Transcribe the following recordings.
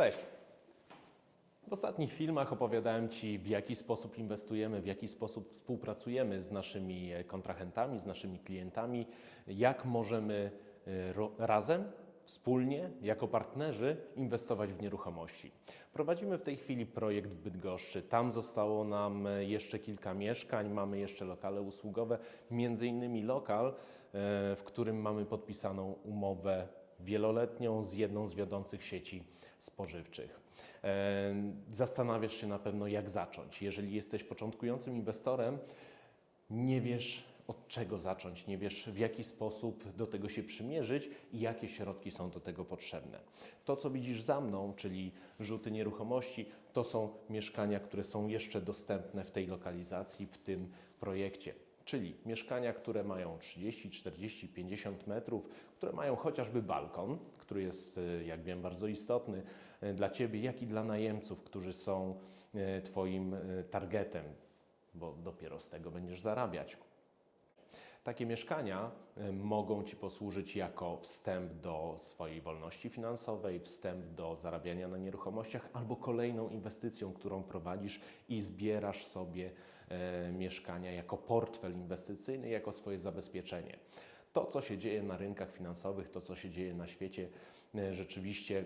Cześć. W ostatnich filmach opowiadałem Ci, w jaki sposób inwestujemy, w jaki sposób współpracujemy z naszymi e, kontrahentami, z naszymi klientami, jak możemy e, razem, wspólnie, jako partnerzy inwestować w nieruchomości. Prowadzimy w tej chwili projekt w Bydgoszczy. Tam zostało nam e, jeszcze kilka mieszkań, mamy jeszcze lokale usługowe, między innymi lokal, w którym mamy podpisaną umowę wieloletnią z jedną z wiodących sieci spożywczych. E, Zastanawiasz się na pewno, jak zacząć. Jeżeli jesteś początkującym inwestorem, nie wiesz od czego zacząć, nie wiesz w jaki sposób do tego się przymierzyć i jakie środki są do tego potrzebne. To, co widzisz za mną, czyli rzuty nieruchomości, to są mieszkania, które są jeszcze dostępne w tej lokalizacji, w tym projekcie. Czyli mieszkania, które mają 30, 40, 50 metrów, które mają chociażby balkon, który jest, e, jak wiem, bardzo istotny e, dla Ciebie, jak i dla najemców, którzy są e, Twoim targetem, bo dopiero z tego będziesz zarabiać. Takie mieszkania y, mogą Ci posłużyć jako wstęp do swojej wolności finansowej, wstęp do zarabiania na nieruchomościach albo kolejną inwestycją, którą prowadzisz i zbierasz sobie e, mieszkania jako portfel inwestycyjny, jako swoje zabezpieczenie. To, co się dzieje na rynkach finansowych, to, co się dzieje na świecie, e, rzeczywiście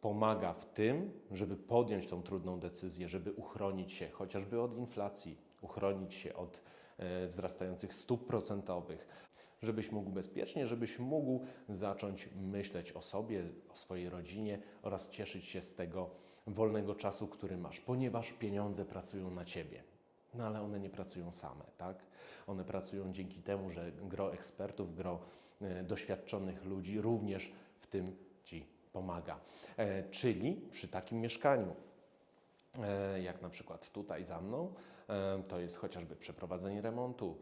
pomaga w tym, żeby podjąć tą trudną decyzję, żeby uchronić się chociażby od inflacji, uchronić się od wzrastających stóp procentowych, żebyś mógł bezpiecznie, żebyś mógł zacząć myśleć o sobie, o swojej rodzinie oraz cieszyć się z tego wolnego czasu, który masz, ponieważ pieniądze pracują na ciebie. No ale one nie pracują same, tak? One pracują dzięki temu, że gro ekspertów, gro e, doświadczonych ludzi również w tym Ci pomaga. E, czyli przy takim mieszkaniu, e, jak na przykład tutaj za mną, e, to jest chociażby przeprowadzenie remontu,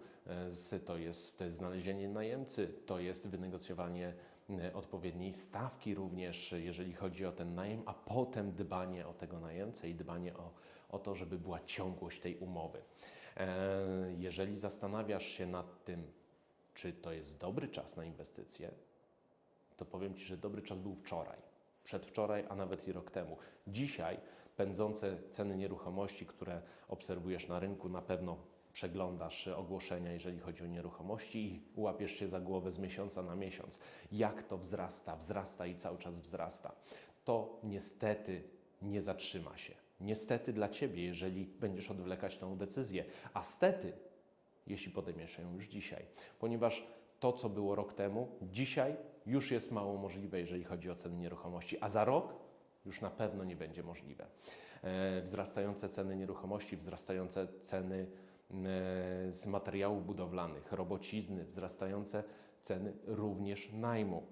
e, to jest znalezienie najemcy, to jest wynegocjowanie e, odpowiedniej stawki również, jeżeli chodzi o ten najem, a potem dbanie o tego najemcę i dbanie o, o to, żeby była ciągłość tej umowy. E, Jeżeli zastanawiasz się nad tym, czy to jest dobry czas na inwestycje, to powiem Ci, że dobry czas był wczoraj, przedwczoraj, a nawet i rok temu. Dzisiaj pędzące ceny nieruchomości, które obserwujesz na rynku, na pewno przeglądasz ogłoszenia, jeżeli chodzi o nieruchomości i łapiesz się za głowę z miesiąca na miesiąc. Jak to wzrasta, wzrasta i cały czas wzrasta. To niestety nie zatrzyma się. Niestety dla Ciebie, jeżeli będziesz odwlekać tą decyzję, a stety, jeśli podejmiesz ją już dzisiaj, ponieważ to, co było rok temu, dzisiaj już jest mało możliwe, jeżeli chodzi o ceny nieruchomości, a za rok już na pewno nie będzie możliwe. E, Wzrastające ceny nieruchomości, wzrastające ceny e, z materiałów budowlanych, robocizny, wzrastające ceny również najmu.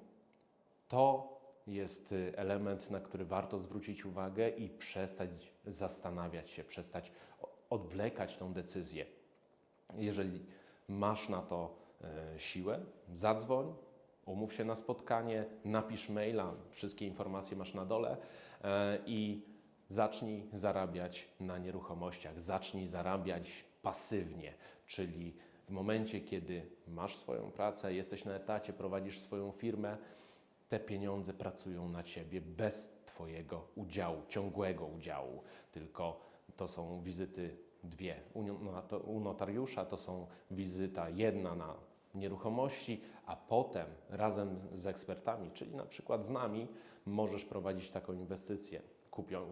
To jest y, element, na który warto zwrócić uwagę i przestać zastanawiać się, przestać odwlekać tą decyzję. Jeżeli masz na to e, siłę, zadzwoń, umów się na spotkanie, napisz maila, wszystkie informacje masz na dole e, i zacznij zarabiać na nieruchomościach, zacznij zarabiać pasywnie, czyli w momencie, kiedy masz swoją pracę, jesteś na etacie, prowadzisz swoją firmę, te pieniądze pracują na ciebie bez Twojego udziału, ciągłego udziału, tylko to są wizyty dwie. U, u notariusza to są wizyta jedna na nieruchomości, a potem razem z ekspertami, czyli na przykład z nami, możesz prowadzić taką inwestycję.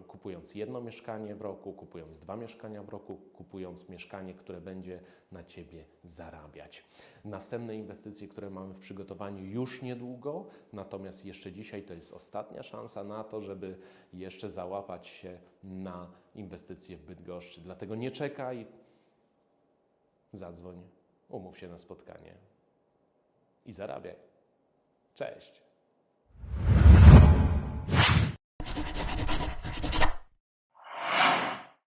Kupując jedno mieszkanie w roku, kupując dwa mieszkania w roku, kupując mieszkanie, które będzie na Ciebie zarabiać. Następne inwestycje, które mamy w przygotowaniu już niedługo, natomiast jeszcze dzisiaj to jest ostatnia szansa na to, żeby jeszcze załapać się na inwestycje w Bydgoszczy. Dlatego nie czekaj, zadzwoń, umów się na spotkanie i zarabiaj. Cześć!